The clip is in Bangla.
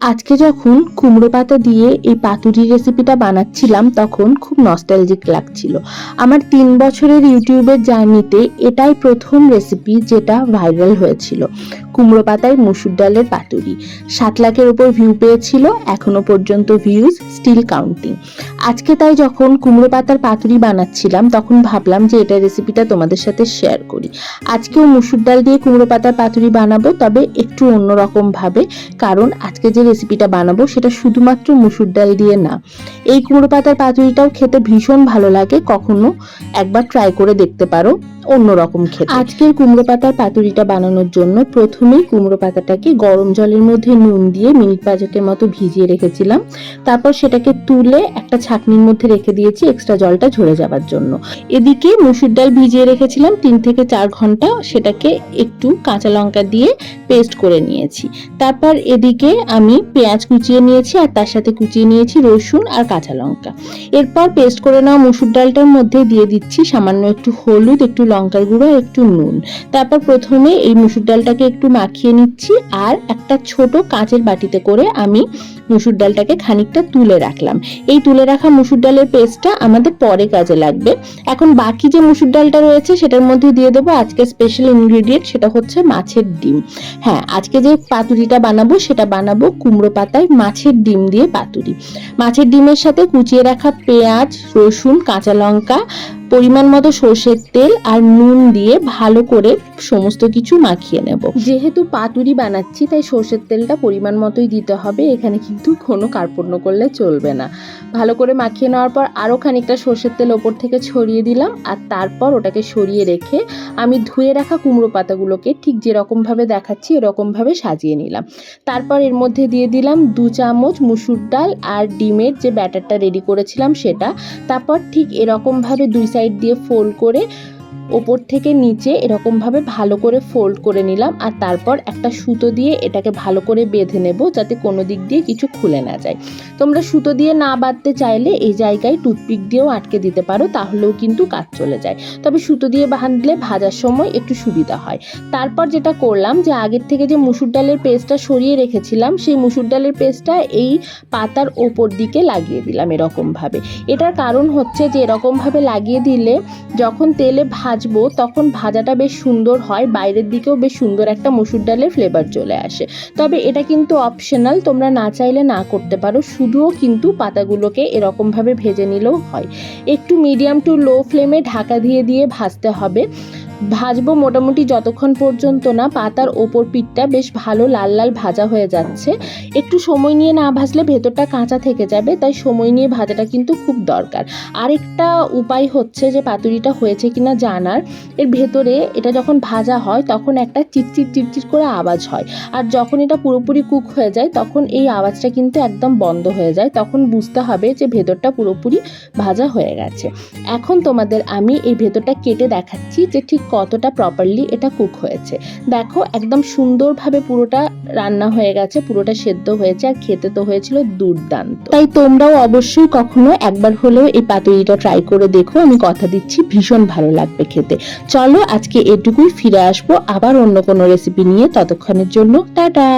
আজকে যখন কুমড়ো পাতা দিয়ে এই পাতুরি রেসিপিটা বানাচ্ছিলাম, তখন খুব নস্টালজিক লাগছিল। আমার তিন বছরের ইউটিউবের জার্নিতে এটাই প্রথম রেসিপি যেটা ভাইরাল হয়েছিল। কুমড়ো পাতায় মসুর ডালের পাতুরি। সাত লাখের উপর ভিউ পেয়েছিল, এখনও পর্যন্ত ভিউজ স্টিল কাউন্টিং আজকে তাই যখন কুমড়ো পাতার পাতুরি বানাচ্ছিলাম, তখন ভাবলাম যে এটা রেসিপিটা তোমাদের সাথে শেয়ার করি। আজকেও মসুর ডাল দিয়ে কুমড়ো পাতার পাতুরি বানাবো, তবে একটু অন্যরকম ভাবে, কারণ আজকে যে রেসিপিটা বানাবো, সেটা শুধুমাত্র মসুর ডাল দিয়ে না। এই কুমড়ো পাতার পাতুরিটাও খেতে ভীষণ ভালো লাগে, কখনো একবার ট্রাই করে দেখতে পারো। অন্যরকম খেতে। আজকের কুমড়ো পাতার পাতুরিটা বানানোর জন্য প্রথমেই কুমড়ো পাতাটাকে গরম জলের মধ্যে নুন দিয়ে মিনিট পাঁচেকের মতো ভিজিয়ে রেখেছিলাম। তারপর সেটাকে তুলে একটা ছাকনির মধ্যে রেখে দিয়েছি এক্সট্রা জলটা ঝরে যাবার জন্য। এদিকে মুসুর ডাল ভিজিয়ে রেখেছিলাম তিন থেকে চার ঘণ্টা। সেটাকে একটু কাঁচা লঙ্কা দিয়ে পেস্ট করে নিয়েছি। তারপর এদিকে আমি পেঁয়াজ কুচিয়ে নিয়েছি আর তার সাথে কুচিয়ে নিয়েছি রসুন আর কাঁচা লঙ্কা। এরপর পেস্ট করে নেওয়া মুসুর ডালটার মধ্যে দিয়ে দিচ্ছি সামান্য একটু হলুদ, একটু লঙ্কার গুঁড়ো একটু নুন। তারপর প্রথমে এই মুসুর ডালটাকে একটু মাখিয়ে নিচ্ছি আর একটা ছোট কাঁচের বাটিতে করে আমি মুসুর ডালটাকে খানিকটা তুলে রাখলাম। এই তুলে রাখা মুসুর ডালের পেস্টটা আমাদের পরে কাজে লাগবে। এখন বাকি যে মুসুর ডালটা রয়েছে সেটার মধ্যে দিয়ে দেবো আজকে স্পেশাল ইনগ্রেডিয়েন্ট সেটা হচ্ছে মাছের ডিম। হ্যাঁ আজকে যে পাতুরিটা বানাবো সেটা বানাবো কুমড়ো পাতায় মাছের ডিম দিয়ে পাতুরি। মাছের ডিমের সাথে কুচিয়ে রাখা পেঁয়াজ, রসুন, কাঁচা লঙ্কা পরিমাণ মতো সর্ষের তেল আর নুন দিয়ে ভালো করে সমস্ত কিছু মাখিয়ে নেব। যেহেতু পাতুরি বানাচ্ছি, তাই সর্ষের তেলটা পরিমাণ মতোই দিতে হবে। এখানে কিন্তু কোনো কার্পণ্য করলে চলবে না। ভালো করে মাখিয়ে নেওয়ার পর আরও খানিকটা সর্ষের তেল ওপর থেকে ছড়িয়ে দিলাম আর তারপর ওটাকে সরিয়ে রেখে আমি ধুয়ে রাখা কুমড়ো পাতাগুলোকে ঠিক যেরকমভাবে দেখাচ্ছি এরকমভাবে সাজিয়ে নিলাম। তারপর এর মধ্যে দিয়ে দিলাম দু চামচ মুসুর ডাল আর ডিমের যে ব্যাটারটা রেডি করেছিলাম সেটা। তারপর ঠিক এরকমভাবে দুই সাইড দিয়ে ফোল্ড করে ওপর থেকে নিচে এরকমভাবে ভালো করে ফোল্ড করে নিলাম আর তারপর একটা সুতো দিয়ে এটাকে ভালো করে বেঁধে নেব যাতে কোনো দিক দিয়ে কিছু খুলে না যায়। তোমরা সুতো দিয়ে না বাঁধতে চাইলে এই জায়গায় টুথপিক দিয়েও আটকে দিতে পারো, তাহলেও কিন্তু কাজ চলে যায়। তবে সুতো দিয়ে বাঁধলে ভাজার সময় একটু সুবিধা হয়। তারপর যেটা করলাম যে আগের থেকে যে মুসুর ডালের পেস্টটা সরিয়ে রেখেছিলাম, সেই মুসুর ডালের পেস্টটা এই পাতার ওপর দিকে লাগিয়ে দিলাম এরকমভাবে। এটার কারণ হচ্ছে যে এরকমভাবে লাগিয়ে দিলে যখন তেলে ভাজবো, তখন ভাজাটা বেশ সুন্দর হয়, বাইরের দিকেও বেশ সুন্দর একটা মসুর ডালের ফ্লেভার চলে আসে। তবে এটা কিন্তু অপশনাল তোমরা না চাইলে না করতে পারো, শুধুও কিন্তু পাতাগুলোকে এরকমভাবে ভেজে নিলেও হয়। একটু মিডিয়াম টু লো ফ্লেমে ঢাকা দিয়ে দিয়ে ভাজতে হবে। ভাজবো মোটামুটি যতক্ষণ পর্যন্ত না পাতার ওপর পিঠটা বেশ ভালো লাল লাল ভাজা হয়ে যাচ্ছে। একটু সময় নিয়ে না ভাজলে ভেতরটা কাঁচা থেকে যাবে, তাই সময় নিয়ে ভাজাটা কিন্তু খুব দরকার। আরেকটা উপায় হচ্ছে যে পাতুরিটা হয়েছে কিনা জানার। এর ভেতরে এটা যখন ভাজা হয়, তখন একটা চিটচিট চিটচিট করে আওয়াজ হয়। আর যখন এটা পুরোপুরি কুক হয়ে যায়, তখন এই আওয়াজটা কিন্তু একদম বন্ধ হয়ে যায়। তখন বুঝতে হবে যে ভেতরটা পুরোপুরি ভাজা হয়ে গেছে। এখন তোমাদের আমি এই ভেতরটা কেটে দেখাচ্ছি যে ঠিক কতটা প্রপারলি এটা কুক হয়েছে। দেখো, একদম সুন্দরভাবে পুরোটা রান্না হয়ে গেছে, পুরোটা সেদ্ধ হয়েছে আর খেতে তো হয়েছিল দুর্দান্ত। তাই তোমরাও অবশ্যই কখনো একবার হলেও এই পাতুরিটা ট্রাই করে দেখো, আমি কথা দিচ্ছি, ভীষণ ভালো লাগবে খেতে। চলো আজকে এটুকুই ফিরে আসব আবার অন্য কোনো রেসিপি নিয়ে, ততক্ষণের জন্য টাটা!